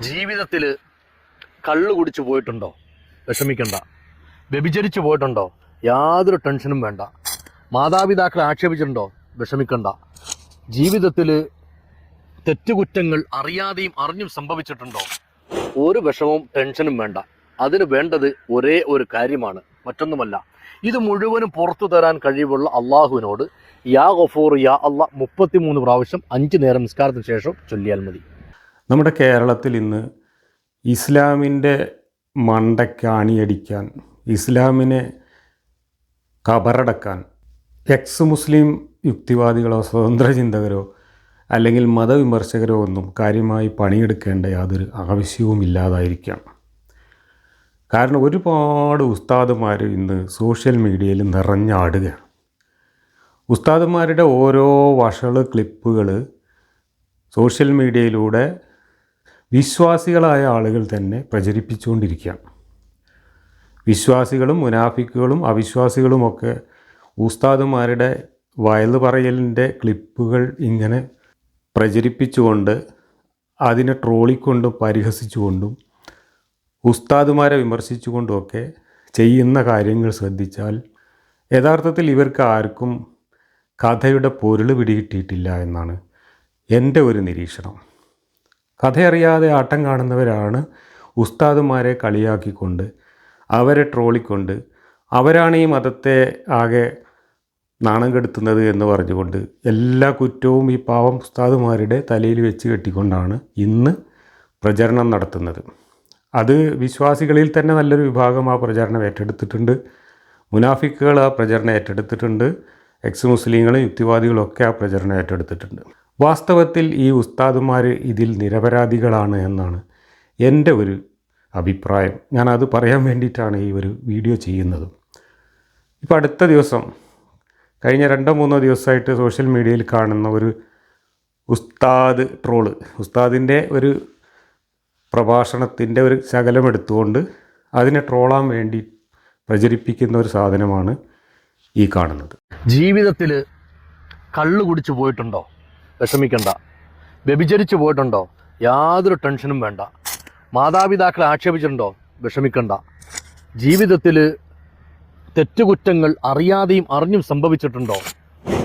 ജീവിതത്തിൽ കള്ള് കുടിച്ചു പോയിട്ടുണ്ടോ? വിഷമിക്കണ്ട. വ്യഭിചരിച്ചു പോയിട്ടുണ്ടോ? യാതൊരു ടെൻഷനും വേണ്ട. മാതാപിതാക്കളെ ആക്ഷേപിച്ചിട്ടുണ്ടോ? വിഷമിക്കണ്ട. ജീവിതത്തിൽ തെറ്റുകുറ്റങ്ങൾ അറിയാതെയും അറിഞ്ഞും സംഭവിച്ചിട്ടുണ്ടോ? ഒരു വിഷമവും ടെൻഷനും വേണ്ട. അതിന് വേണ്ടത് ഒരേ ഒരു കാര്യമാണ്. മറ്റൊന്നുമല്ല. ഇത് മുഴുവനും പുറത്തു തരാൻ കഴിവുള്ള അള്ളാഹുവിനോട് യാ ഗഫൂർ യാ അള്ളാഹ് മുപ്പത്തിമൂന്ന് പ്രാവശ്യം അഞ്ച് നേരം നിസ്കാരത്തിന് ശേഷം ചൊല്ലിയാൽ മതി. നമ്മുടെ കേരളത്തിൽ ഇന്ന് ഇസ്ലാമിന്റെ മണ്ടയ്ക്ക് അണിയടിക്കാൻ ഇസ്ലാമിനെ കബറടക്കാൻ എക്സ് മുസ്ലിം യുക്തിവാദികളോ സ്വതന്ത്ര ചിന്തകരോ അല്ലെങ്കിൽ മതവിമർശകരോ ഒന്നും കാര്യമായി പണിയെടുക്കേണ്ട യാതൊരു ആവശ്യവും ഇല്ലാതായിരിക്കുകയാണ് കാരണം ഒരുപാട് ഉസ്താദുമാർ ഇന്ന് സോഷ്യൽ മീഡിയയിൽ നിറഞ്ഞാടുകയാണ്. ഉസ്താദുമാരുടെ ഓരോ വഷൾ ക്ലിപ്പുകൾ സോഷ്യൽ മീഡിയയിലൂടെ വിശ്വാസികളായ ആളുകൾ തന്നെ പ്രചരിപ്പിച്ചുകൊണ്ടിരിക്കുകയാണ് വിശ്വാസികളും മുനാഫിക്കുകളും അവിശ്വാസികളുമൊക്കെ ഉസ്താദുമാരുടെ വയൽ പറയലിന്റെ ക്ലിപ്പുകൾ ഇങ്ങനെ പ്രചരിപ്പിച്ചുകൊണ്ട് അതിനെ ട്രോളിക്കൊണ്ടും പരിഹസിച്ചുകൊണ്ടും ഉസ്താദുമാരെ വിമർശിച്ചുകൊണ്ടുമൊക്കെ ചെയ്യുന്ന കാര്യങ്ങൾ ശ്രദ്ധിച്ചാൽ യഥാർത്ഥത്തിൽ ഇവർക്ക് ആർക്കും കഥയുടെ പൊരുൾ പിടികിട്ടിയിട്ടില്ല എന്നാണ് എന്റെ ഒരു നിരീക്ഷണം. കഥയറിയാതെ ആട്ടം കാണുന്നവരാണ് ഉസ്താദുമാരെ കളിയാക്കിക്കൊണ്ട് അവരെ ട്രോളിക്കൊണ്ട് അവരാണ് ഈ മതത്തെ ആകെ നാണം കെടുത്തുന്നത് എന്ന് പറഞ്ഞുകൊണ്ട് എല്ലാ കുറ്റവും ഈ പാവം ഉസ്താദുമാരുടെ തലയിൽ വെച്ച് കെട്ടിക്കൊണ്ടാണ് ഇന്ന് പ്രചരണം നടത്തുന്നത്. അത് വിശ്വാസികളിൽ തന്നെ നല്ലൊരു വിഭാഗം ആ പ്രചരണം ഏറ്റെടുത്തിട്ടുണ്ട്. മുനാഫിക്കുകൾ ആ പ്രചരണം ഏറ്റെടുത്തിട്ടുണ്ട്. എക്സ് മുസ്ലിങ്ങളും യുക്തിവാദികളും ഒക്കെ ആ പ്രചരണം ഏറ്റെടുത്തിട്ടുണ്ട്. വാസ്തവത്തിൽ ഈ ഉസ്താദുമാർ ഇതിൽ നിരപരാധികളാണ് എന്നാണ് എന്റെ ഒരു അഭിപ്രായം. ഞാൻ അത് പറയാൻ വേണ്ടിയിട്ടാണ് ഈ ഒരു വീഡിയോ ചെയ്യുന്നത്. ഇപ്പോൾ അടുത്ത ദിവസം കഴിഞ്ഞ രണ്ടോ മൂന്നോ ദിവസമായിട്ട് സോഷ്യൽ മീഡിയയിൽ കാണുന്ന ഒരു ഉസ്താദ് ട്രോൾ ഉസ്താദിന്റെ ഒരു പ്രഭാഷണത്തിന്റെ ഒരു ശകലം എടുത്തുകൊണ്ട് അതിനെ ട്രോളാൻ വേണ്ടി പ്രചരിപ്പിക്കുന്ന ഒരു സാധനമാണ് ഈ കാണുന്നത്. ജീവിതത്തിൽ കള്ളു കുടിച്ചു പോയിട്ടുണ്ടോ? വിഷമിക്കണ്ട. വ്യഭിചരിച്ചു പോയിട്ടുണ്ടോ? യാതൊരു ടെൻഷനും വേണ്ട. മാതാപിതാക്കളെ ആക്ഷേപിച്ചിട്ടുണ്ടോ? വിഷമിക്കണ്ട. ജീവിതത്തിൽ തെറ്റുകുറ്റങ്ങൾ അറിയാതെയും അറിഞ്ഞും സംഭവിച്ചിട്ടുണ്ടോ?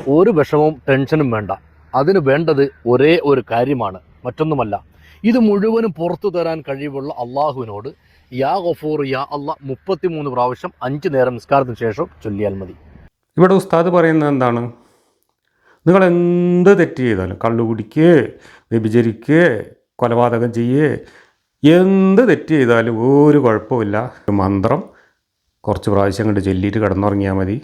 ഒരു വിഷമവും ടെൻഷനും വേണ്ട. അതിന് വേണ്ടത് ഒരേ ഒരു കാര്യമാണ്. മറ്റൊന്നുമല്ല. ഇത് മുഴുവനും പുറത്തു തരാൻ കഴിവുള്ള അള്ളാഹുവിനോട് യാ ഗഫൂർ യാ അള്ളാഹ് മുപ്പത്തിമൂന്ന് പ്രാവശ്യം അഞ്ച് നേരം നിസ്കാരത്തിന് ശേഷം ചൊല്ലിയാൽ മതി. ഇവിടെ ഉസ്താദ് പറയുന്നത് എന്താണ്? നിങ്ങൾ എന്ത് തെറ്റ് ചെയ്താലും കള്ളു കുടിക്കുക വ്യഭിചരിക്കുക കൊലപാതകം ചെയ്യുക എന്ത് തെറ്റ് ചെയ്താലും ഒരു കുഴപ്പമില്ല മന്ത്രം കുറച്ച് പ്രാവശ്യം കണ്ട് ചൊല്ലിയിട്ട് കിടന്നുറങ്ങിയാൽ മതി.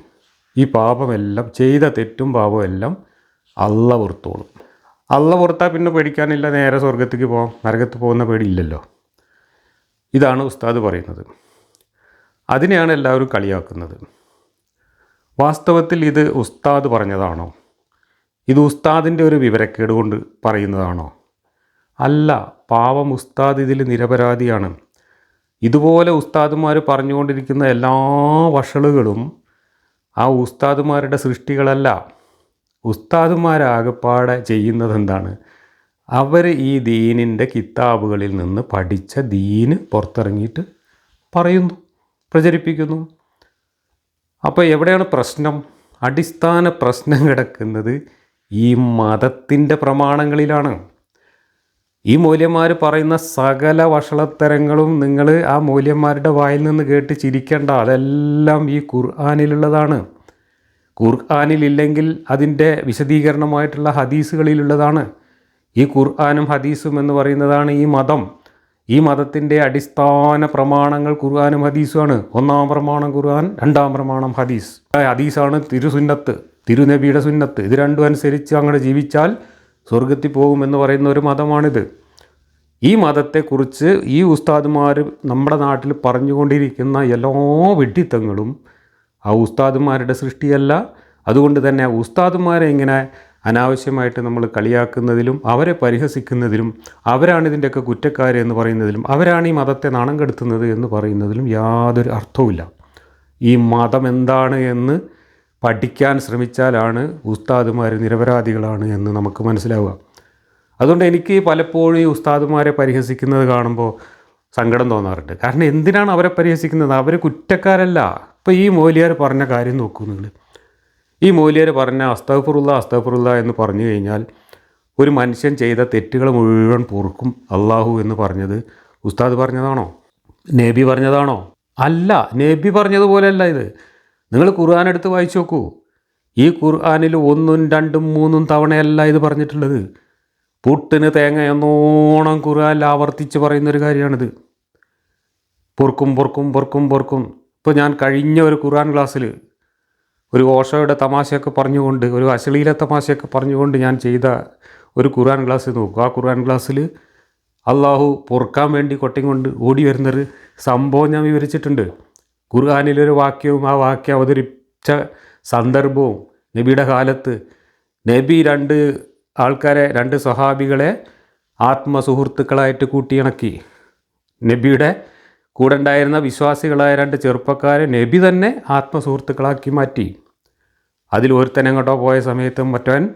ഈ പാപമെല്ലാം ചെയ്ത തെറ്റും പാപവും എല്ലാം അള്ള പുറത്തോളും. അള്ള പുറത്താൽ പിന്നെ പേടിക്കാനില്ല നേരെ സ്വർഗത്തേക്ക് പോകാം നരകത്ത് പോകുന്ന പേടിയില്ലല്ലോ. ഇതാണ് ഉസ്താദ് പറയുന്നത്. അതിനെയാണ് എല്ലാവരും കളിയാക്കുന്നത്. വാസ്തവത്തിൽ ഇത് ഉസ്താദ് പറഞ്ഞതാണോ? ഇത് ഉസ്താദിന്റെ ഒരു വിവരക്കേട് കൊണ്ട് പറയുന്നതാണോ? അല്ല പാവം ഉസ്താദ് ഇതിൽ നിരപരാധിയാണ്. ഇതുപോലെ ഉസ്താദുമാർ പറഞ്ഞുകൊണ്ടിരിക്കുന്ന എല്ലാ വഷളുകളും ആ ഉസ്താദുമാരുടെ സൃഷ്ടികളല്ല. ഉസ്താദുമാരാകപ്പാടെ ചെയ്യുന്നത് എന്താണ് അവർ ഈ ദീനിന്റെ കിതാബുകളിൽ നിന്ന് പഠിച്ച ദീന് പുറത്തിറങ്ങിയിട്ട് പറയുന്നു പ്രചരിപ്പിക്കുന്നു. അപ്പോൾ എവിടെയാണ് പ്രശ്നം? അടിസ്ഥാന പ്രശ്നം കിടക്കുന്നത് ഈ മതത്തിന്റെ പ്രമാണങ്ങളിലാണ്. ഈ മൂല്യന്മാർ പറയുന്ന സകല വഷളത്തരങ്ങളും നിങ്ങൾ ആ മൂല്യന്മാരുടെ വായിൽ നിന്ന് കേട്ട് ചിരിക്കേണ്ട. അതെല്ലാം ഈ ഖുർആാനിലുള്ളതാണ്. ഖുർആാനിലില്ലെങ്കിൽ അതിന്റെ വിശദീകരണമായിട്ടുള്ള ഹദീസുകളിലുള്ളതാണ്. ഈ ഖുർആാനും ഹദീസും എന്ന് പറയുന്നതാണ് ഈ മതം. ഈ മതത്തിന്റെ അടിസ്ഥാന പ്രമാണങ്ങൾ ഖുർആാനും ഹദീസുമാണ്. ഒന്നാം പ്രമാണം ഖുർആൻ രണ്ടാം പ്രമാണം ഹദീസ്. ഹദീസാണ് തിരുസുന്നത്ത്. തിരുനബിയുടെ സുന്നത്ത്. ഇത് രണ്ടും അനുസരിച്ച് അങ്ങനെ ജീവിച്ചാൽ സ്വർഗത്തിൽ പോകുമെന്ന് പറയുന്ന ഒരു മതമാണിത്. ഈ മതത്തെക്കുറിച്ച് ഈ ഉസ്താദുമാർ നമ്മുടെ നാട്ടിൽ പറഞ്ഞുകൊണ്ടിരിക്കുന്ന എല്ലാ വിഡ്ഢിത്തങ്ങളും ആ ഉസ്താദുമാരുടെ സൃഷ്ടിയല്ല. അതുകൊണ്ട് തന്നെ ഉസ്താദുമാരെ ഇങ്ങനെ അനാവശ്യമായിട്ട് നമ്മൾ കളിയാക്കുന്നതിലും അവരെ പരിഹസിക്കുന്നതിലും അവരാണ് ഇതിന്റെയൊക്കെ കുറ്റക്കാർ എന്ന് പറയുന്നതിലും അവരാണ് ഈ മതത്തെ നാണം കെടുത്തുന്നത് എന്ന് പറയുന്നതിലും യാതൊരു അർത്ഥവുമില്ല. ഈ മതം എന്താണ് എന്ന് പഠിക്കാൻ ശ്രമിച്ചാലാണ് ഉസ്താദുമാർ നിരപരാധികളാണ് എന്ന് നമുക്ക് മനസ്സിലാവുക. അതുകൊണ്ട് എനിക്ക് പലപ്പോഴും ഈ ഉസ്താദുമാരെ പരിഹസിക്കുന്നത് കാണുമ്പോൾ സങ്കടം തോന്നാറുണ്ട്. കാരണം എന്തിനാണ് അവരെ പരിഹസിക്കുന്നത്? അവർ കുറ്റക്കാരല്ല. ഇപ്പോൾ ഈ മോലിയാർ പറഞ്ഞ കാര്യം നോക്കൂ നിങ്ങൾ ഈ മോലിയാർ പറഞ്ഞ അസ്തഫറുള്ള അസ്തഫറുള്ള എന്ന് പറഞ്ഞു കഴിഞ്ഞാൽ ഒരു മനുഷ്യൻ ചെയ്ത തെറ്റുകൾ മുഴുവൻ പൊറുക്കും അള്ളാഹു എന്ന് പറഞ്ഞത് ഉസ്താദ് പറഞ്ഞതാണോ? നേബി പറഞ്ഞതാണോ? അല്ല നേബി പറഞ്ഞതുപോലെയല്ല ഇത്. നിങ്ങൾ ഖുർആൻ എടുത്ത് വായിച്ചു നോക്കൂ. ഈ ഖുർആാനിൽ ഒന്നും രണ്ടും മൂന്നും തവണയല്ല ഇത് പറഞ്ഞിട്ടുള്ളത്. പുട്ടിന് തേങ്ങ എന്നോണം ഖുർആനിൽ ആവർത്തിച്ച് പറയുന്നൊരു കാര്യമാണിത്. പൊറുക്കും പൊറുക്കും പൊറുക്കും പൊറുക്കും. ഇപ്പോൾ ഞാൻ കഴിഞ്ഞ ഒരു ഖുർആൻ ക്ലാസ്സിൽ ഒരു ഓഷോയുടെ തമാശയൊക്കെ പറഞ്ഞുകൊണ്ട് ഒരു അശ്ലീല തമാശയൊക്കെ പറഞ്ഞുകൊണ്ട് ഞാൻ ചെയ്ത ഒരു ഖുർആൻ ക്ലാസ് നോക്കും. ആ ഖുർആൻ ക്ലാസ്സിൽ അള്ളാഹു പൊറുക്കാൻ വേണ്ടി കൊട്ടിങ്ങൊണ്ട് കൊണ്ട് ഓടി വരുന്നൊരു സംഭവം ഞാൻ വിവരിച്ചിട്ടുണ്ട്. ഖുർആാനിലൊരു വാക്യവും ആ വാക്യം അവതരിപ്പിച്ച സന്ദർഭവും നബിയുടെ കാലത്ത് നബി രണ്ട് ആൾക്കാരെ രണ്ട് സ്വഹാബികളെ ആത്മസുഹൃത്തുക്കളായിട്ട് കൂട്ടിയിണക്കി. നബിയുടെ കൂടെ ഉണ്ടായിരുന്ന വിശ്വാസികളായ രണ്ട് ചെറുപ്പക്കാരെ നബി തന്നെ ആത്മസുഹൃത്തുക്കളാക്കി മാറ്റി. അതിൽ ഒരുത്തൻ എങ്ങോട്ടോ പോയ സമയത്തും മറ്റവൻ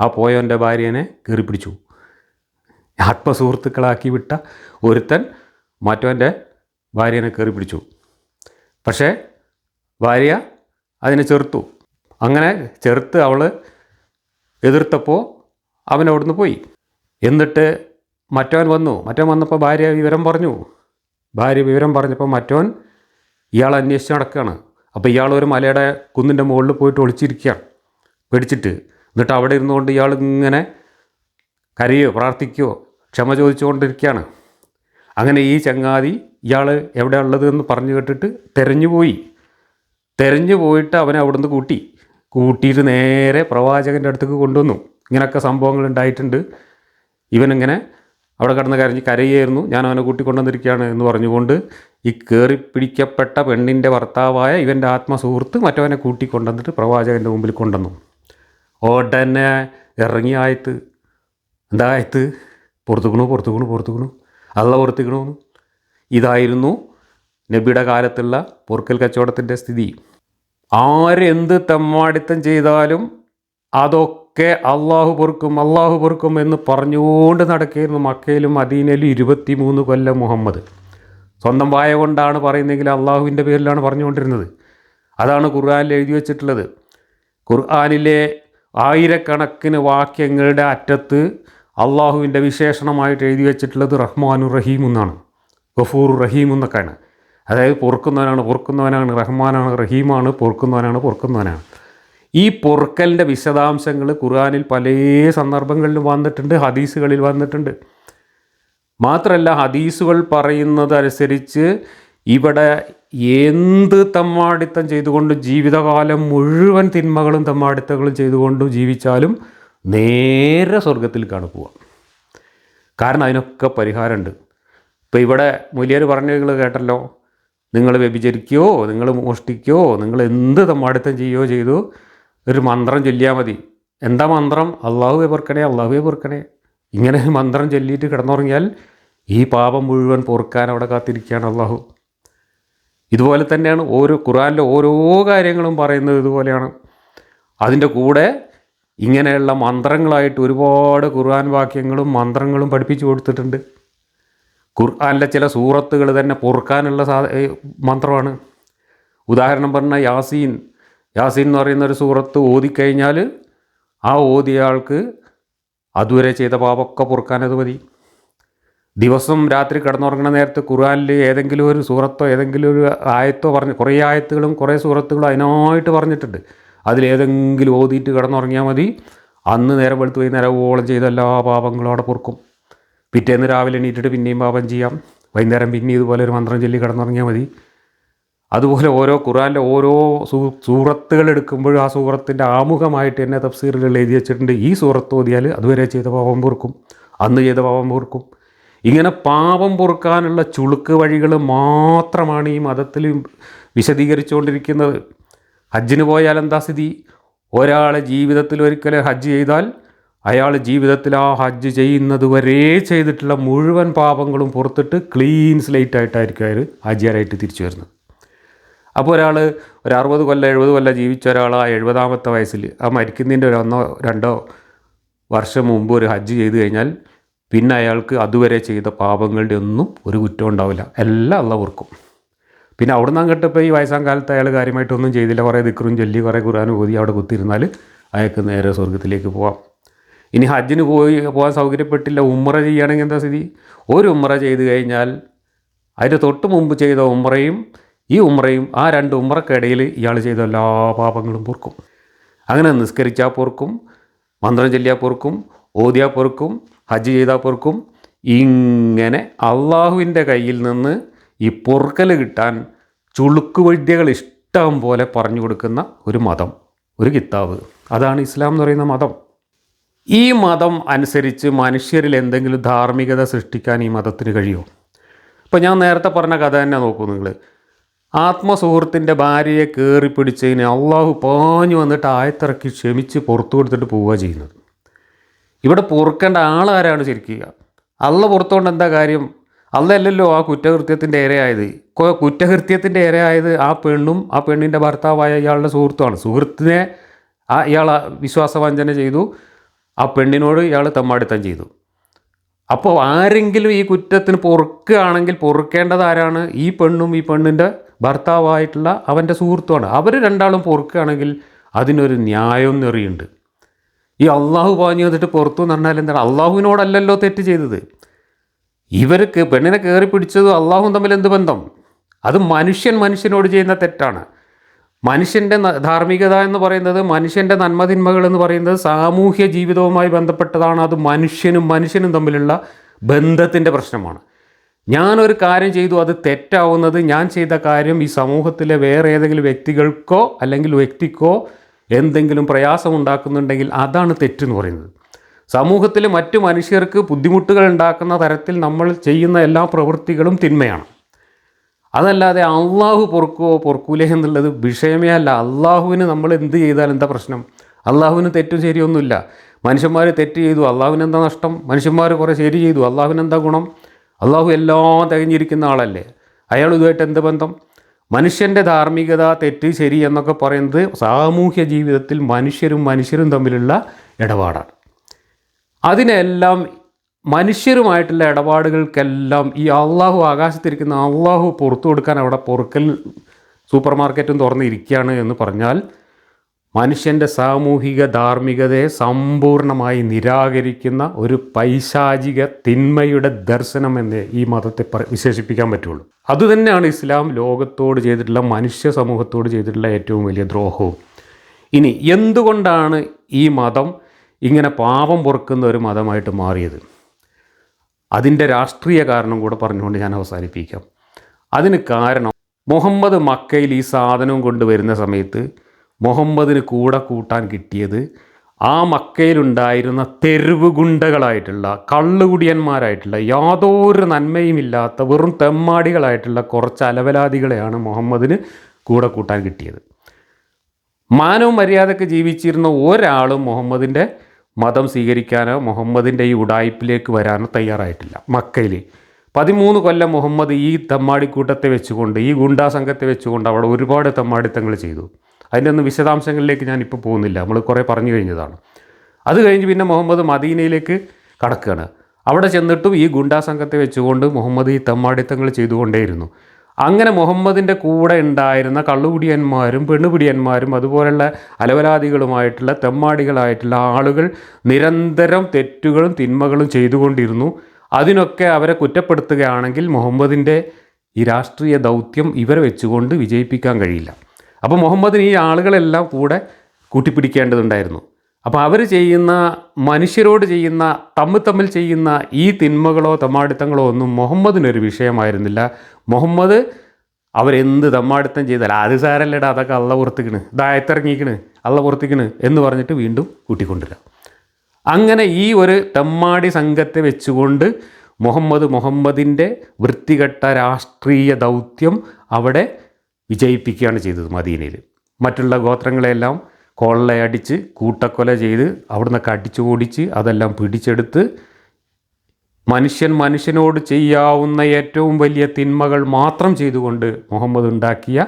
ആ പോയവന്റെ ഭാര്യനെ കയറി പിടിച്ചു ആത്മസുഹൃത്തുക്കളാക്കി വിട്ട ഒരുത്തൻ മറ്റവന്റെ ഭാര്യനെ കയറി പിടിച്ചു പക്ഷേ ഭാര്യ അതിനെ ചെറുത്തു. അങ്ങനെ ചെറുത്ത് അവൾ എതിർത്തപ്പോൾ അവൻ അവിടുന്ന് പോയി. എന്നിട്ട് മറ്റവൻ വന്നു. മറ്റവൻ വന്നപ്പോൾ ഭാര്യ വിവരം പറഞ്ഞു. ഭാര്യ വിവരം പറഞ്ഞപ്പോൾ മറ്റവൻ ഇയാൾ അന്വേഷിച്ച് നടക്കുകയാണ് അപ്പോൾ ഇയാൾ ഒരു മലയുടെ കുന്നിന്റെ മുകളിൽ പോയിട്ട് ഒളിച്ചിരിക്കുകയാണ് പേടിച്ചിട്ട്. എന്നിട്ട് അവിടെ ഇരുന്നുകൊണ്ട് ഇയാൾ ഇങ്ങനെ കരയോ പ്രാർത്ഥിക്കുകയോ ക്ഷമ ചോദിച്ചുകൊണ്ടിരിക്കുകയാണ് അങ്ങനെ ഈ ചങ്ങാതി ഇയാൾ എവിടെ ഉള്ളത് എന്ന് പറഞ്ഞു കേട്ടിട്ട് തെരഞ്ഞു പോയി. തെരഞ്ഞു പോയിട്ട് അവനെ അവിടുന്ന് കൂട്ടി. കൂട്ടിയിട്ട് നേരെ പ്രവാചകന്റെ അടുത്തേക്ക് കൊണ്ടുവന്നു. ഇങ്ങനെയൊക്കെ സംഭവങ്ങൾ ഉണ്ടായിട്ടുണ്ട്. ഇവനിങ്ങനെ അവിടെ കിടന്ന് കരഞ്ഞ് കരയായിരുന്നു ഞാൻ അവനെ കൂട്ടി കൊണ്ടുവന്നിരിക്കുകയാണ് എന്ന് പറഞ്ഞുകൊണ്ട് ഈ കയറി പിടിക്കപ്പെട്ട പെണ്ണിന്റെ ഭർത്താവായ ഇവന്റെ ആത്മസുഹൃത്ത് മറ്റവനെ കൂട്ടി കൊണ്ടുവന്നിട്ട് പ്രവാചകന്റെ മുമ്പിൽ കൊണ്ടുവന്നു. ഉടനെ ഇറങ്ങി ആയത്ത്. എന്താ ആയത്ത്? പുറത്തുക്കണു? പുറത്തുക്കണു? പുറത്തുക്കണു? അള്ള പുറത്തുക്കണു ഇതായിരുന്നു നബിയുടെ കാലത്തുള്ള പൊറുക്കൽ കച്ചവടത്തിന്റെ സ്ഥിതി. ആരെന്ത് തെമ്മാടിത്തം ചെയ്താലും അതൊക്കെ അള്ളാഹു പൊറുക്കും അള്ളാഹു പൊറുക്കും എന്ന് പറഞ്ഞുകൊണ്ട് നടക്കുകയായിരുന്നു മക്കയിലും അദീനയിലും ഇരുപത്തി മൂന്ന് കൊല്ലം മുഹമ്മദ്. സ്വന്തം വായ കൊണ്ടാണ് പറയുന്നതെങ്കിൽ അള്ളാഹുവിന്റെ പേരിലാണ് പറഞ്ഞുകൊണ്ടിരുന്നത്. അതാണ് ഖുർആാനിൽ എഴുതി വച്ചിട്ടുള്ളത്. ഖുർആാനിലെ ആയിരക്കണക്കിന് വാക്യങ്ങളുടെ അറ്റത്ത് അള്ളാഹുവിന്റെ വിശേഷണമായിട്ട് എഴുതി വച്ചിട്ടുള്ളത് റഹ്മാനു റഹീം എന്നാണ്. ഗഫൂർ റഹീം എന്നൊക്കെയാണ്. അതായത് പൊറുക്കുന്നവനാണ് പൊറുക്കുന്നവനാണ് റഹ്മാനാണ് റഹീമാണ് പൊറുക്കുന്നവനാണ് പൊറുക്കുന്നവനാണ്. ഈ പൊറുക്കലിന്റെ വിശദാംശങ്ങൾ ഖുർആാനിൽ പല സന്ദർഭങ്ങളിലും വന്നിട്ടുണ്ട് ഹദീസുകളിൽ വന്നിട്ടുണ്ട്. മാത്രമല്ല ഹദീസുകൾ പറയുന്നത് അനുസരിച്ച് ഇവിടെ എന്ത് തമ്മാടിത്തം ചെയ്തുകൊണ്ട് ജീവിതകാലം മുഴുവൻ തിന്മകളും തമ്മാടിത്തങ്ങളും ചെയ്തുകൊണ്ട് ജീവിച്ചാലും നേരെ സ്വർഗത്തിലേക്കാണ് പോവുക. കാരണം അതിനൊക്കെ പരിഹാരമുണ്ട്. ഇപ്പോൾ ഇവിടെ മുലിയർ പറഞ്ഞു നിങ്ങൾ കേട്ടല്ലോ. നിങ്ങൾ വ്യഭിചരിക്കുകയോ നിങ്ങൾ മോഷ്ടിക്കുകയോ നിങ്ങൾ എന്ത് തമ്മാടിത്തം ചെയ്യുകയോ ചെയ്തു ഒരു മന്ത്രം ചൊല്ലിയാൽ മതി. എന്താ മന്ത്രം? അള്ളാഹുവെ പൊറുക്കണേ അള്ളാഹുവെ പൊറുക്കണേ. ഇങ്ങനെ മന്ത്രം ചൊല്ലിയിട്ട് കിടന്നുറങ്ങിയാൽ ഈ പാപം മുഴുവൻ പൊറുക്കാൻ അവിടെ കാത്തിരിക്കുകയാണ് അള്ളാഹു ഇതുപോലെ തന്നെയാണ് ഓരോ ഖുറാനിലെ ഓരോ കാര്യങ്ങളും പറയുന്നത് ഇതുപോലെയാണ്. അതിന്റെ കൂടെ ഇങ്ങനെയുള്ള മന്ത്രങ്ങളായിട്ട് ഒരുപാട് ഖുർആൻ വാക്യങ്ങളും മന്ത്രങ്ങളും പഠിപ്പിച്ചു കൊടുത്തിട്ടുണ്ട്. ഖുർആനിലെ ചില സൂറത്തുകൾ തന്നെ പൊറുക്കാനുള്ള സാ മന്ത്രമാണ്. ഉദാഹരണം പറഞ്ഞാൽ യാസീൻ. യാസീൻ എന്ന് പറയുന്ന ഒരു സൂറത്ത് ഓതിക്കഴിഞ്ഞാൽ ആ ഓതിയ ആൾക്ക് അതുവരെ ചെയ്ത പാപമൊക്കെ പൊറുക്കാനത് മതി. ദിവസം രാത്രി കിടന്നുറങ്ങുന്ന നേരത്ത് ഖുർആാനിൽ ഏതെങ്കിലും ഒരു സൂറത്തോ ഏതെങ്കിലും ഒരു ആയത്തോ പറഞ്ഞ് കുറേ ആയത്തുകളും കുറേ സൂറത്തുകളും അതിനായിട്ട് പറഞ്ഞിട്ടുണ്ട്. അതിലേതെങ്കിലും ഓതിയിട്ട് കിടന്നുറങ്ങിയാൽ മതി. അന്ന് നേരം വെളുത്ത് വൈകുന്നേരം ചെയ്ത എല്ലാ പാപങ്ങളും അവിടെ പൊറുക്കും. പിറ്റേന്ന് രാവിലെ എണീറ്റിട്ട് പിന്നെയും പാപം ചെയ്യാം. വൈകുന്നേരം പിന്നെ ഇതുപോലെ ഒരു മന്ത്രം ചൊല്ലി കിടന്നുറങ്ങിയാൽ മതി. അതുപോലെ ഓരോ ഖുറാനിലെ ഓരോ സൂ സൂറത്തുകൾ എടുക്കുമ്പോഴും ആ സൂറത്തിന്റെ ആമുഖമായിട്ട് എന്നെ തഫ്സീറുകൾ എഴുതി വെച്ചിട്ടുണ്ട്. ഈ സൂറത്ത് ഓതിയാൽ അതുവരെ ചെയ്ത പാപം പൊറുക്കും. അന്ന് ചെയ്ത പാപം പൊറുക്കും. ഇങ്ങനെ പാപം പൊറുക്കാനുള്ള ചുളുക്ക് വഴികൾ മാത്രമാണ് ഈ മതത്തിൽ വിശദീകരിച്ചുകൊണ്ടിരിക്കുന്നത്. ഹജ്ജിന് പോയാൽ എന്താ സ്ഥിതി? ഒരാളെ ജീവിതത്തിൽ ഒരിക്കലും ഹജ്ജ് ചെയ്താൽ അയാൾ ജീവിതത്തിൽ ആ ഹജ്ജ് ചെയ്യുന്നത് വരെ ചെയ്തിട്ടുള്ള മുഴുവൻ പാപങ്ങളും പുറത്തിട്ട് ക്ലീൻ സ്ലേറ്റ് ആയിട്ടായിരിക്കും അയാൾ ഹജ്ജിയാരായിട്ട് തിരിച്ചു വരുന്നത്. അപ്പോൾ ഒരാൾ ഒരു അറുപത് കൊല്ലം എഴുപത് കൊല്ലം ജീവിച്ച ഒരാൾ ആ എഴുപതാമത്തെ വയസ്സിൽ ആ മരിക്കുന്നതിന്റെ ഒരു ഒന്നോ രണ്ടോ വർഷം മുമ്പ് ഒരു ഹജ്ജ് ചെയ്ത് കഴിഞ്ഞാൽ പിന്നെ അയാൾക്ക് അതുവരെ ചെയ്ത പാപങ്ങളുടെ ഒന്നും ഒരു കുറ്റം ഉണ്ടാവില്ല. എല്ലാം അല്ല ഓർക്കും പിന്നെ അവിടെ നിന്ന് അങ്ങോട്ടപ്പോൾ ഈ വയസ്സാം കാലത്ത് അയാൾ കാര്യമായിട്ടൊന്നും ചെയ്തില്ല. കുറേ ദിക്കറും ചൊല്ലി കുറേ കുറാനും ഓതി അവിടെ കുത്തിയിരുന്നാൽ അയാൾക്ക് നേരെ സ്വർഗത്തിലേക്ക് പോവാം. ഇനി ഹജ്ജിന് പോയി പോകാൻ സൗകര്യപ്പെട്ടില്ല ഉമ്ര ചെയ്യുകയാണെങ്കിൽ എന്താ സ്ഥിതി? ഒരു ഉമ്ര ചെയ്ത് കഴിഞ്ഞാൽ അതിന്റെ തൊട്ട് മുമ്പ് ചെയ്ത ഉമ്രയും ഈ ഉമ്രയും ആ രണ്ട് ഉമ്രക്കിടയിൽ ഇയാൾ ചെയ്ത എല്ലാ പാപങ്ങളും പൊറുക്കും. അങ്ങനെ നിസ്കരിച്ചാൽ പൊറുക്കും മന്ത്രം ചൊല്ലിയാൽ പൊറുക്കും ഓതിയാൽ പൊറുക്കും ഹജ്ജ് ചെയ്താൽ പൊറുക്കും. ഇങ്ങനെ അള്ളാഹുവിന്റെ കയ്യിൽ നിന്ന് ഈ പൊറുക്കൽ കിട്ടാൻ ചുളുക്ക് വൈദ്യകൾ ഇഷ്ടം പോലെ പറഞ്ഞു കൊടുക്കുന്ന ഒരു മതം ഒരു കിതാബ് അതാണ് ഇസ്ലാം എന്ന് പറയുന്ന മതം. ഈ മതം അനുസരിച്ച് മനുഷ്യരിൽ എന്തെങ്കിലും ധാർമ്മികത സൃഷ്ടിക്കാൻ ഈ മതത്തിന് കഴിയുമോ? ഇപ്പോൾ ഞാൻ നേരത്തെ പറഞ്ഞ കഥ തന്നെ നോക്കൂ നിങ്ങൾ ആത്മസുഹൃത്തിന്റെ ഭാര്യയെ കയറി പിടിച്ചതിന് അള്ളാഹു പാഞ്ഞു വന്നിട്ട് ആയത്തിറക്കി ക്ഷമിച്ച് പുറത്തു കൊടുത്തിട്ട് പോവുക ചെയ്യുന്നത്. ഇവിടെ പൊറുക്കേണ്ട ആളാരാണ് ശരിക്കുക അള്ള പുറത്തുകൊണ്ട് എന്താ കാര്യം? അല്ലല്ലോ ആ കുറ്റകൃത്യത്തിന്റെ ഇരയായത്. കുറ്റകൃത്യത്തിന്റെ ഇരയായത് ആ പെണ്ണും ആ പെണ്ണിന്റെ ഭർത്താവായ ഇയാളുടെ സുഹൃത്തുമാണ് സുഹൃത്തിനെ ആ ഇയാൾ വിശ്വാസവഞ്ചന ചെയ്തു. ആ പെണ്ണിനോട് ഇയാൾ തമ്മാടിത്തം ചെയ്തു. അപ്പോൾ ആരെങ്കിലും ഈ കുറ്റത്തിന് പൊറുക്കുകയാണെങ്കിൽ പൊറുക്കേണ്ടത് ആരാണ്? ഈ പെണ്ണും ഈ പെണ്ണിന്റെ ഭർത്താവായിട്ടുള്ള അവന്റെ സുഹൃത്തുമാണ് അവർ രണ്ടാളും പൊറുക്കുകയാണെങ്കിൽ അതിനൊരു ന്യായം നെറിയുണ്ട് ഈ അള്ളാഹു പാഞ്ഞു വന്നിട്ട് പുറത്തു എന്ന് പറഞ്ഞാൽ എന്താണ്? അള്ളാഹുവിനോടല്ലല്ലോ തെറ്റ് ചെയ്തത്. ഇവർക്ക് പെണ്ണിനെ കയറി പിടിച്ചതും അള്ളാഹും തമ്മിൽ എന്ത് ബന്ധം? അത് മനുഷ്യൻ മനുഷ്യനോട് ചെയ്യുന്ന തെറ്റാണ്. മനുഷ്യന്റെ ധാർമ്മികത എന്ന് പറയുന്നത് മനുഷ്യന്റെ നന്മതിന്മകൾ എന്ന് പറയുന്നത് സാമൂഹ്യ ജീവിതവുമായി ബന്ധപ്പെട്ടതാണ്. അത് മനുഷ്യനും മനുഷ്യനും തമ്മിലുള്ള ബന്ധത്തിന്റെ പ്രശ്നമാണ്. ഞാനൊരു കാര്യം ചെയ്തു അത് തെറ്റാവുന്നത് ഞാൻ ചെയ്ത കാര്യം ഈ സമൂഹത്തിലെ വേറെ ഏതെങ്കിലും വ്യക്തികൾക്കോ അല്ലെങ്കിൽ വ്യക്തിക്കോ എന്തെങ്കിലും പ്രയാസം ഉണ്ടാക്കുന്നുണ്ടെങ്കിൽ അതാണ് തെറ്റെന്ന് പറയുന്നത്. സമൂഹത്തിലെ മറ്റു മനുഷ്യർക്ക് ബുദ്ധിമുട്ടുകൾ ഉണ്ടാക്കുന്ന തരത്തിൽ നമ്മൾ ചെയ്യുന്ന എല്ലാ പ്രവൃത്തികളും തിന്മയാണ്. അതല്ലാതെ അള്ളാഹു പൊറുക്കുവോ പൊറുക്കൂലേ എന്നുള്ളത് വിഷയമേ അല്ല. അള്ളാഹുവിന് നമ്മൾ എന്ത് ചെയ്താൽ എന്താ പ്രശ്നം? അള്ളാഹുവിന് തെറ്റും ശരിയൊന്നുമില്ല. മനുഷ്യന്മാർ തെറ്റ് ചെയ്തു അള്ളാഹുവിന് എന്താ നഷ്ടം? മനുഷ്യന്മാർ കുറേ ശരി ചെയ്തു അള്ളാഹുവിന് എന്താ ഗുണം? അള്ളാഹു എല്ലാം തികഞ്ഞിരിക്കുന്ന ആളല്ലേ? അയാൾ ഇതുമായിട്ട് എന്ത് ബന്ധം? മനുഷ്യന്റെ ധാർമ്മികത തെറ്റ് ശരി എന്നൊക്കെ പറയുന്നത് സാമൂഹ്യ ജീവിതത്തിൽ മനുഷ്യരും മനുഷ്യരും തമ്മിലുള്ള ഇടപാടാണ്. അതിനെല്ലാം മനുഷ്യരുമായിട്ടുള്ള ഇടപാടുകൾക്കെല്ലാം ഈ അള്ളാഹു ആകാശത്തിരിക്കുന്ന അള്ളാഹു പുറത്തു കൊടുക്കാൻ അവിടെ പൊറുക്കൽ സൂപ്പർ മാർക്കറ്റും തുറന്നിരിക്കുകയാണ് എന്ന് പറഞ്ഞാൽ മനുഷ്യന്റെ സാമൂഹിക ധാർമ്മികതയെ സമ്പൂർണമായി നിരാകരിക്കുന്ന ഒരു പൈശാചിക തിന്മയുടെ ദർശനം എന്ന് ഈ മതത്തെ വിശേഷിപ്പിക്കാൻ പറ്റുള്ളൂ. അതുതന്നെയാണ് ഇസ്ലാം ലോകത്തോട് ചെയ്തിട്ടുള്ള മനുഷ്യ സമൂഹത്തോട് ചെയ്തിട്ടുള്ള ഏറ്റവും വലിയ ദ്രോഹവും. ഇനി എന്തുകൊണ്ടാണ് ഈ മതം ഇങ്ങനെ പാപം പൊറുക്കുന്ന ഒരു മതമായിട്ട് മാറിയത്? അതിന്റെ രാഷ്ട്രീയ കാരണം കൂടെ പറഞ്ഞുകൊണ്ട് ഞാൻ അവസാനിപ്പിക്കാം. അതിന് കാരണം മുഹമ്മദ് മക്കയിൽ ഈ സാധനവും കൊണ്ടുവരുന്ന സമയത്ത് മുഹമ്മദിന് കൂടെ കൂട്ടാൻ കിട്ടിയത് ആ മക്കയിലുണ്ടായിരുന്ന തെരുവ് ഗുണ്ടകളായിട്ടുള്ള കള്ളുകുടിയന്മാരായിട്ടുള്ള യാതൊരു നന്മയുമില്ലാത്ത വെറും തെമ്മാടികളായിട്ടുള്ള കുറച്ച് അലവലാദികളെയാണ് മുഹമ്മദിന് കൂടെ കൂട്ടാൻ കിട്ടിയത്. മാനവും മര്യാദയ്ക്ക് ജീവിച്ചിരുന്ന ഒരാളും മുഹമ്മദിന്റെ മതം സ്വീകരിക്കാനോ മുഹമ്മദിന്റെ ഈ ഉടായ്പിലേക്ക് വരാനോ തയ്യാറായിട്ടില്ല. മക്കയിൽ പതിമൂന്ന് കൊല്ലം മുഹമ്മദ് ഈ തമ്മാടിക്കൂട്ടത്തെ വെച്ചുകൊണ്ട് ഈ ഗുണ്ടാ സംഘത്തെ വെച്ചുകൊണ്ട് അവിടെ ഒരുപാട് തമ്മാടിത്തങ്ങൾ ചെയ്തു. അതിന്റെ ഒന്നും വിശദാംശങ്ങളിലേക്ക് ഞാനിപ്പോൾ പോകുന്നില്ല. നമ്മൾ കുറേ പറഞ്ഞു കഴിഞ്ഞതാണ്. അത് കഴിഞ്ഞ് പിന്നെ മുഹമ്മദ് മദീനയിലേക്ക് കടക്കുകയാണ്. അവിടെ ചെന്നിട്ടും ഈ ഗുണ്ടാ സംഘത്തെ വെച്ചുകൊണ്ട് മുഹമ്മദ് ഈ തമ്മാടിത്തങ്ങൾ ചെയ്തുകൊണ്ടേയിരുന്നു. അങ്ങനെ മുഹമ്മദിന്റെ കൂടെ ഉണ്ടായിരുന്ന കള്ളുകുടിയന്മാരും പെണ്ണുപിടിയന്മാരും അതുപോലുള്ള അലവലാദികളുമായിട്ടുള്ള തെമ്മാടികളായിട്ടുള്ള ആളുകൾ നിരന്തരം തെറ്റുകളും തിന്മകളും ചെയ്തുകൊണ്ടിരുന്നു. അതിനൊക്കെ അവരെ കുറ്റപ്പെടുത്തുകയാണെങ്കിൽ മുഹമ്മദിന്റെ ഈ രാഷ്ട്രീയ ദൗത്യം ഇവരെ വെച്ചുകൊണ്ട് വിജയിപ്പിക്കാൻ കഴിയില്ല. അപ്പോൾ മുഹമ്മദിന് ഈ ആളുകളെല്ലാം കൂടെ കൂട്ടിപ്പിടിക്കേണ്ടതുണ്ടായിരുന്നു. അപ്പോൾ അവർ ചെയ്യുന്ന മനുഷ്യരോട് ചെയ്യുന്ന തമ്മിൽ തമ്മിൽ ചെയ്യുന്ന ഈ തിന്മകളോ തമ്മാടിത്തങ്ങളോ ഒന്നും മുഹമ്മദിനൊരു വിഷയമായിരുന്നില്ല. മുഹമ്മദ് അവരെന്ത് തമ്മാടിത്തം ചെയ്താൽ അത് സാരല്ലടാ അതൊക്കെ അള്ള പുറത്തിക്കണ് ദായത്തിറങ്ങിക്കണ് അള്ള പുറത്തിക്കണ് എന്ന് പറഞ്ഞിട്ട് വീണ്ടും കൂട്ടിക്കൊണ്ടുവരാം അങ്ങനെ ഈ ഒരു തെമ്മാടി സംഘത്തെ വെച്ചുകൊണ്ട് മുഹമ്മദ് മുഹമ്മദിന്റെ വൃത്തികെട്ട രാഷ്ട്രീയ ദൗത്യം അവിടെ വിജയിപ്പിക്കുകയാണ് ചെയ്തത് മദീനയിൽ. മറ്റുള്ള ഗോത്രങ്ങളെല്ലാം കൊള്ളയടിച്ച് കൂട്ടക്കൊല ചെയ്ത് അവിടുന്ന് അടിച്ചു ഓടിച്ച് അതെല്ലാം പിടിച്ചെടുത്ത് മനുഷ്യൻ മനുഷ്യനോട് ചെയ്യാവുന്ന ഏറ്റവും വലിയ തിന്മകൾ മാത്രം ചെയ്തുകൊണ്ട് മുഹമ്മദ് ഉണ്ടാക്കിയ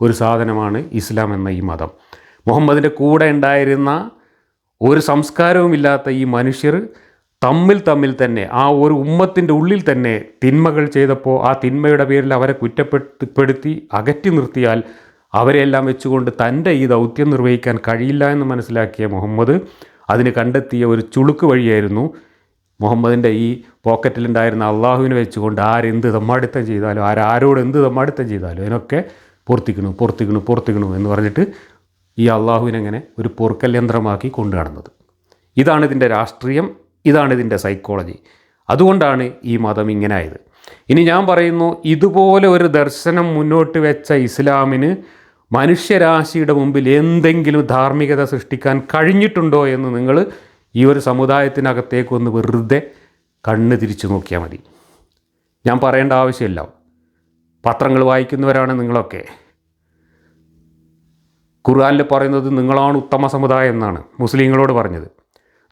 ഒരു സാധനമാണ് ഇസ്ലാം എന്ന ഈ മതം. മുഹമ്മദിന്റെ കൂടെ ഉണ്ടായിരുന്ന ഒരു സംസ്കാരവുമില്ലാത്ത ഈ മനുഷ്യർ തമ്മിൽ തമ്മിൽ തന്നെ ആ ഒരു ഉമ്മത്തിന്റെ ഉള്ളിൽ തന്നെ തിന്മകൾ ചെയ്തപ്പോൾ ആ തിന്മയുടെ പേരിൽ അവരെ കുറ്റപ്പെടുത്തി അകറ്റി നിർത്തിയാൽ അവരെല്ലാം വെച്ചുകൊണ്ട് തന്റെ ഈ ദൗത്യം നിർവഹിക്കാൻ കഴിയില്ല എന്ന് മനസ്സിലാക്കിയ മുഹമ്മദ് അതിന് കണ്ടെത്തിയ ഒരു ചുളുക്ക് വഴിയായിരുന്നു മുഹമ്മദിന്റെ ഈ പോക്കറ്റിലുണ്ടായിരുന്ന അള്ളാഹുവിനെ വെച്ചുകൊണ്ട് ആരെന്ത് തമ്മാടിത്തം ചെയ്താലും ആരാരോട് എന്ത് തമ്മാടിത്തം ചെയ്താലും അതിനൊക്കെ പൊർത്തിക്കണു പൊർത്തിക്കണു പൊർത്തിക്കണു എന്ന് പറഞ്ഞിട്ട് ഈ അള്ളാഹുവിനെങ്ങനെ ഒരു പൊറുക്കൽ യന്ത്രമാക്കി കൊണ്ടു നടന്നത് ഇതാണ് ഇതിന്റെ രാഷ്ട്രീയം ഇതാണ് ഇതിന്റെ സൈക്കോളജി അതുകൊണ്ടാണ് ഈ മതം ഇങ്ങനെ ആയത് ഇനി ഞാൻ പറയുന്നു ഇതുപോലെ ഒരു ദർശനം മുന്നോട്ട് വെച്ച ഇസ്ലാമിന് മനുഷ്യരാശിയുടെ മുമ്പിൽ എന്തെങ്കിലും ധാർമ്മികത സൃഷ്ടിക്കാൻ കഴിഞ്ഞിട്ടുണ്ടോ എന്ന് നിങ്ങൾ ഈ ഒരു സമുദായത്തിനകത്തേക്കൊന്ന് വെറുതെ കണ്ണ് തിരിച്ചു നോക്കിയാൽ മതി. ഞാൻ പറയേണ്ട ആവശ്യമില്ല. പത്രങ്ങൾ വായിക്കുന്നവരാണ് നിങ്ങളൊക്കെ. ഖുർആാനിൽ പറയുന്നത് നിങ്ങളാണ് ഉത്തമ സമുദായം എന്നാണ് മുസ്ലിങ്ങളോട് പറഞ്ഞത്.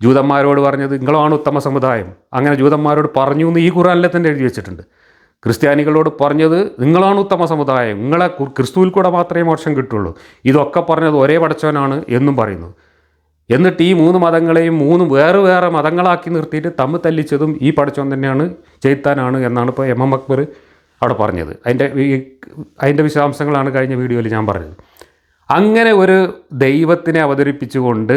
ജൂതന്മാരോട് പറഞ്ഞത് നിങ്ങളാണ് ഉത്തമ സമുദായം. അങ്ങനെ ജൂതന്മാരോട് പറഞ്ഞു എന്ന് ഈ ഖുർആനിലെ തന്നെ എഴുതി വെച്ചിട്ടുണ്ട്. ക്രിസ്ത്യാനികളോട് പറഞ്ഞത് നിങ്ങളാണ് ഉത്തമ സമുദായം. നിങ്ങളെ ക്രിസ്തുവിൽ കൂടെ മാത്രമേ മോക്ഷം കിട്ടുള്ളൂ. ഇതൊക്കെ പറഞ്ഞത് ഒരേ പടച്ചവനാണ് എന്നും പറയുന്നു. എന്നിട്ട് ഈ മൂന്ന് മതങ്ങളെയും മൂന്ന് വേറെ വേറെ മതങ്ങളാക്കി നിർത്തിയിട്ട് തമ്മിൽ തല്ലിച്ചതും ഈ പടച്ചവൻ തന്നെയാണ് ചെയ്ത്താനാണ് എന്നാണ് ഇപ്പോൾ എം എം അക്ബർ അവിടെ പറഞ്ഞത്. അതിന്റെ അതിന്റെ വിശദാംശങ്ങളാണ് കഴിഞ്ഞ വീഡിയോയിൽ ഞാൻ പറഞ്ഞത്. അങ്ങനെ ഒരു ദൈവത്തിനെ അവതരിപ്പിച്ചുകൊണ്ട്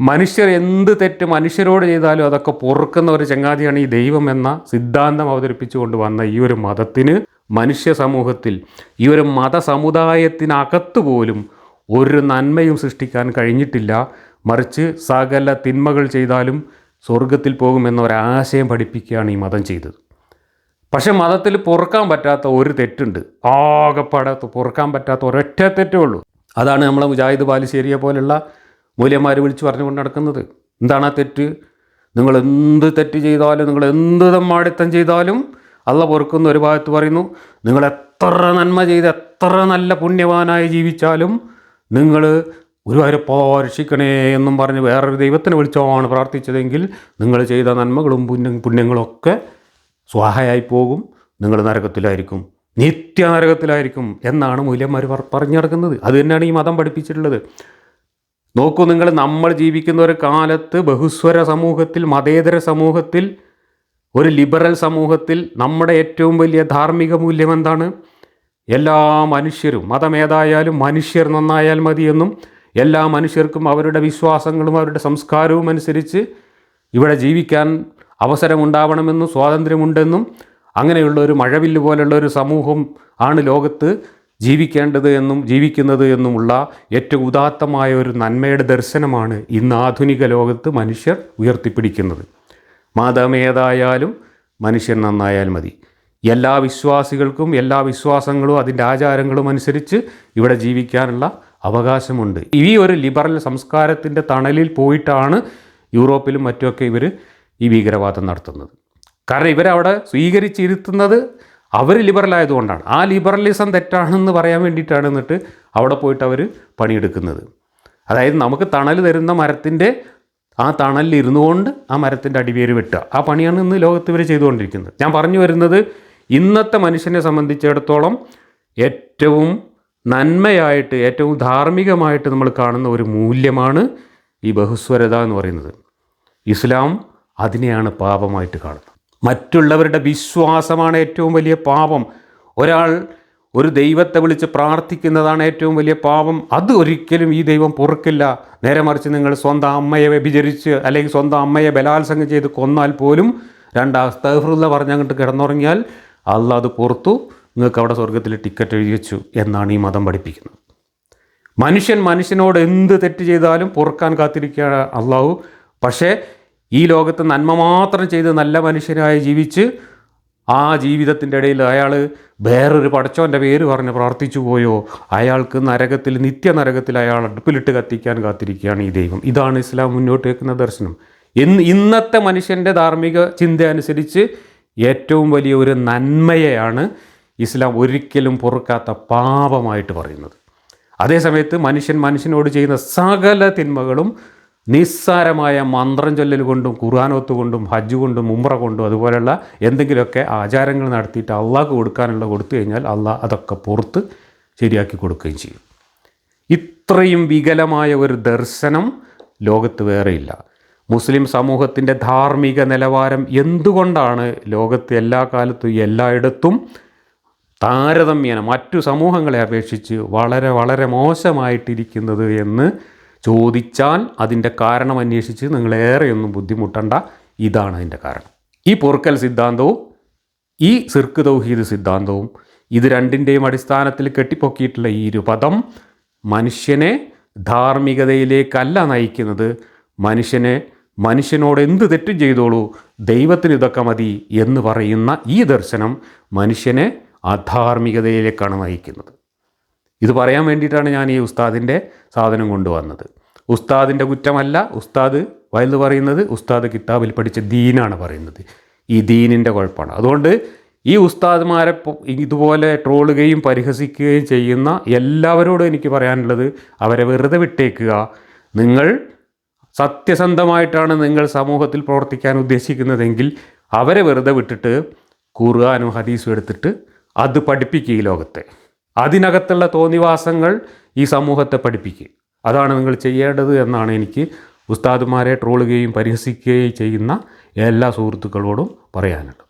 മനുഷ്യർ എന്ത് തെറ്റ് മനുഷ്യരോട് ചെയ്താലും അതൊക്കെ പൊറുക്കുന്ന ഒരു ചങ്ങാതിയാണ് ഈ ദൈവം എന്ന സിദ്ധാന്തം അവതരിപ്പിച്ചുകൊണ്ട് വന്ന ഈ ഒരു മതത്തിന് മനുഷ്യ സമൂഹത്തിൽ ഈ ഒരു മതസമുദായത്തിനകത്ത് പോലും ഒരു നന്മയും സൃഷ്ടിക്കാൻ കഴിഞ്ഞിട്ടില്ല. മറിച്ച് സകല തിന്മകൾ ചെയ്താലും സ്വർഗത്തിൽ പോകുമെന്ന ഒരാശയം പഠിപ്പിക്കുകയാണ് ഈ മതം ചെയ്തത്. പക്ഷെ മതത്തിൽ പൊറുക്കാൻ പറ്റാത്ത ഒരു തെറ്റുണ്ട്. ആകെപ്പാടെ പൊറുക്കാൻ പറ്റാത്ത ഒരൊറ്റ തെറ്റേ ഉള്ളൂ. അതാണ് നമ്മളെ മുജാഹിദ് ബാലുശ്ശേരിയെ പോലുള്ള മൂല്യന്മാർ വിളിച്ച് പറഞ്ഞുകൊണ്ട് നടക്കുന്നത്. എന്താണ് ആ തെറ്റ്? നിങ്ങൾ എന്ത് തെറ്റ് ചെയ്താലും നിങ്ങൾ എന്ത് തമ്മാടിത്തം ചെയ്താലും അള്ള പൊറുക്കുന്ന ഒരു ഭാഗത്ത് പറയുന്നു നിങ്ങൾ എത്ര നന്മ ചെയ്ത് എത്ര നല്ല പുണ്യവാനായി ജീവിച്ചാലും നിങ്ങൾ ഗുരുവായൂരപ്പോ രക്ഷിക്കണേ എന്നും പറഞ്ഞ് വേറൊരു ദൈവത്തിനെ വിളിച്ചാണ് പ്രാർത്ഥിച്ചതെങ്കിൽ നിങ്ങൾ ചെയ്ത നന്മകളും പുണ്യ പുണ്യങ്ങളൊക്കെ സ്വാഹയായി പോകും നിങ്ങൾ നരകത്തിലായിരിക്കും നിത്യ നരകത്തിലായിരിക്കും എന്നാണ് മൂല്യന്മാർ പറഞ്ഞു നടക്കുന്നത്. അത് തന്നെയാണ് ഈ മതം പഠിപ്പിച്ചിട്ടുള്ളത്. നോക്കൂ നിങ്ങൾ നമ്മൾ ജീവിക്കുന്ന ഒരു കാലത്ത് ബഹുസ്വര സമൂഹത്തിൽ മതേതര സമൂഹത്തിൽ ഒരു ലിബറൽ സമൂഹത്തിൽ നമ്മുടെ ഏറ്റവും വലിയ ധാർമ്മിക മൂല്യം എന്താണ്? എല്ലാ മനുഷ്യരും മതമേതായാലും മനുഷ്യർ നന്നായാൽ മതിയെന്നും എല്ലാ മനുഷ്യർക്കും അവരുടെ വിശ്വാസങ്ങളും അവരുടെ സംസ്കാരവും അനുസരിച്ച് ഇവിടെ ജീവിക്കാൻ അവസരമുണ്ടാവണമെന്നും സ്വാതന്ത്ര്യമുണ്ടെന്നും അങ്ങനെയുള്ള ഒരു മഴവില്ല് പോലുള്ള ഒരു സമൂഹം ആണ് ലോകത്ത്. ജീവിക്കേണ്ടത് എന്നും ജീവിക്കുന്നത് എന്നുമുള്ള ഏറ്റവും ഉദാത്തമായ ഒരു നന്മയുടെ ദർശനമാണ് ഇന്ന് ആധുനിക ലോകത്ത് മനുഷ്യർ ഉയർത്തിപ്പിടിക്കുന്നത്. മതമേതായാലും മനുഷ്യൻ നന്നായാൽ മതി. എല്ലാ വിശ്വാസികൾക്കും എല്ലാ വിശ്വാസങ്ങളും അതിന്റെ ആചാരങ്ങളും അനുസരിച്ച് ഇവിടെ ജീവിക്കാനുള്ള അവകാശമുണ്ട്. ഈ ഒരു ലിബറൽ സംസ്കാരത്തിന്റെ തണലിൽ പോയിട്ടാണ് യൂറോപ്പിലും മറ്റുമൊക്കെ ഇവർ ഈ ഭീകരവാദം നടത്തുന്നത്. കാരണം ഇവരവിടെ സ്വീകരിച്ചിരുത്തുന്നത് അവർ ലിബറൽ ആയതുകൊണ്ടാണ്. ആ ലിബറലിസം തെറ്റാണെന്ന് പറയാൻ വേണ്ടിയിട്ടാണ് എന്നിട്ട് അവിടെ പോയിട്ട് അവർ പണിയെടുക്കുന്നത്. അതായത് നമുക്ക് തണൽ തരുന്ന മരത്തിന്റെ ആ തണലിൽ ഇരുന്നുകൊണ്ട് ആ മരത്തിന്റെ അടിവേര് വെട്ടുക. ആ പണിയാണ് ഇന്ന് ലോകത്ത് ഇവർ ചെയ്തുകൊണ്ടിരിക്കുന്നത്. ഞാൻ പറഞ്ഞു വരുന്നത് ഇന്നത്തെ മനുഷ്യനെ സംബന്ധിച്ചിടത്തോളം ഏറ്റവും നന്മയായിട്ട് ഏറ്റവും ധാർമ്മികമായിട്ട് നമ്മൾ കാണുന്ന ഒരു മൂല്യമാണ് ഈ ബഹുസ്വരത എന്ന് പറയുന്നത്. ഇസ്ലാം അതിനെയാണ് പാപമായിട്ട് കാണുന്നത്. മറ്റുള്ളവരുടെ വിശ്വാസമാണ് ഏറ്റവും വലിയ പാപം. ഒരാൾ ഒരു ദൈവത്തെ വിളിച്ച് പ്രാർത്ഥിക്കുന്നതാണ് ഏറ്റവും വലിയ പാപം. അത് ഒരിക്കലും ഈ ദൈവം പൊറുക്കില്ല. നേരെ മറിച്ച് നിങ്ങൾ സ്വന്തം അമ്മയെ വ്യഭിചരിച്ച് അല്ലെങ്കിൽ സ്വന്തം അമ്മയെ ബലാത്സംഗം ചെയ്ത് കൊന്നാൽ പോലും രണ്ട് അസ്തഫറുള്ള പറഞ്ഞങ്ങോട്ട് കിടന്നുറങ്ങിയാൽ അല്ല അത് പുറത്തു. നിങ്ങൾക്ക് അവിടെ സ്വർഗത്തിൽ ടിക്കറ്റ് എഴുതി വെച്ചു എന്നാണ് ഈ മതം പഠിപ്പിക്കുന്നത്. മനുഷ്യൻ മനുഷ്യനോട് എന്ത് തെറ്റ് ചെയ്താലും പൊറുക്കാൻ കാത്തിരിക്കുകയാണ് അള്ളാഹു. പക്ഷേ ഈ ലോകത്ത് നന്മ മാത്രം ചെയ്ത് നല്ല മനുഷ്യരായി ജീവിച്ച് ആ ജീവിതത്തിന്റെ ഇടയിൽ അയാൾ വേറൊരു പടച്ചോന്റെ പേര് പറഞ്ഞ് പ്രാർത്ഥിച്ചു പോയോ? അയാൾക്ക് നരകത്തിൽ നിത്യനരകത്തിൽ അയാൾ അടുപ്പിലിട്ട് കത്തിക്കാൻ കാത്തിരിക്കുകയാണ് ഈ ദൈവം. ഇതാണ് ഇസ്ലാം മുന്നോട്ട് വെക്കുന്ന ദർശനം. ഇന്ന് ഇന്നത്തെ മനുഷ്യന്റെ ധാർമ്മിക ചിന്ത അനുസരിച്ച് ഏറ്റവും വലിയ ഒരു നന്മയെയാണ് ഇസ്ലാം ഒരിക്കലും പൊറുക്കാത്ത പാപമായിട്ട് പറയുന്നത്. അതേസമയത്ത് മനുഷ്യൻ മനുഷ്യനോട് ചെയ്യുന്ന സകല തിന്മകളും നിസ്സാരമായ മന്ത്രം ചൊല്ലൽ കൊണ്ടും ഖുർആാനോത്ത് കൊണ്ടും ഹജ്ജ് കൊണ്ടും ഉമ്ര കൊണ്ടും അതുപോലെയുള്ള എന്തെങ്കിലുമൊക്കെ ആചാരങ്ങൾ നടത്തിയിട്ട് അള്ളാഹ്ക്ക് കൊടുക്കാനുള്ള കൊടുത്തു കഴിഞ്ഞാൽ അള്ളാഹ് അതൊക്കെ പുറത്ത് ശരിയാക്കി കൊടുക്കുകയും ചെയ്യും. ഇത്രയും വികലമായ ഒരു ദർശനം ലോകത്ത് വേറെയില്ല. മുസ്ലിം സമൂഹത്തിന്റെ ധാർമ്മിക നിലവാരം എന്തുകൊണ്ടാണ് ലോകത്ത് എല്ലാ കാലത്തും എല്ലായിടത്തും താരതമ്യേന മറ്റു സമൂഹങ്ങളെ അപേക്ഷിച്ച് വളരെ വളരെ മോശമായിട്ടിരിക്കുന്നത് എന്ന് ചോദിച്ചാൽ അതിന്റെ കാരണം അന്വേഷിച്ച് നിങ്ങളേറെയൊന്നും ബുദ്ധിമുട്ടണ്ട. ഇതാണ് അതിന്റെ കാരണം. ഈ പൊറുക്കൽ സിദ്ധാന്തവും ഈ സിർക്ക് തൗഹീദ് സിദ്ധാന്തവും ഇത് രണ്ടിന്റെയും അടിസ്ഥാനത്തിൽ കെട്ടിപ്പൊക്കിയിട്ടുള്ള ഈ ഒരു പദം മനുഷ്യനെ ധാർമ്മികതയിലേക്കല്ല നയിക്കുന്നത്. മനുഷ്യനെ മനുഷ്യനോട് എന്ത് തെറ്റും ചെയ്തോളൂ ദൈവത്തിന് ഇതൊക്കെ മതി എന്ന് പറയുന്ന ഈ ദർശനം മനുഷ്യനെ അധാർമികതയിലേക്കാണ് നയിക്കുന്നത്. ഇത് പറയാൻ വേണ്ടിയിട്ടാണ് ഞാൻ ഈ ഉസ്താദിന്റെ സാധനം കൊണ്ടുവന്നത്. ഉസ്താദിന്റെ കുറ്റമല്ല ഉസ്താദ് വയലു പറയുന്നത് ഉസ്താദ് കിതാബിൽ പഠിച്ച ദീനാണ് പറയുന്നത്. ഈ ദീനിന്റെ കുഴപ്പമാണ്. അതുകൊണ്ട് ഈ ഉസ്താദ്മാരെ ഇതുപോലെ ട്രോളുകയും പരിഹസിക്കുകയും ചെയ്യുന്ന എല്ലാവരോടും എനിക്ക് പറയാനുള്ളത് അവരെ വെറുതെ വിട്ടേക്കുക. നിങ്ങൾ സത്യസന്ധമായിട്ടാണ് നിങ്ങൾ സമൂഹത്തിൽ പ്രവർത്തിക്കാൻ ഉദ്ദേശിക്കുന്നതെങ്കിൽ അവരെ വെറുതെ വിട്ടിട്ട് ഖുർആാനും ഹദീസും എടുത്തിട്ട് അത് പഠിപ്പിക്കുക ഈ ലോകത്തെ. അതിനകത്തുള്ള തോന്നിവാസങ്ങൾ ഈ സമൂഹത്തെ പഠിപ്പിക്കുക അതാണ് നിങ്ങൾ ചെയ്യേണ്ടത് എന്നാണ് എനിക്ക് ഉസ്താദുമാരെ ട്രോളുകയും പരിഹസിക്കുകയും ചെയ്യുന്ന എല്ലാ സുഹൃത്തുക്കളോടും പറയാനുള്ളത്.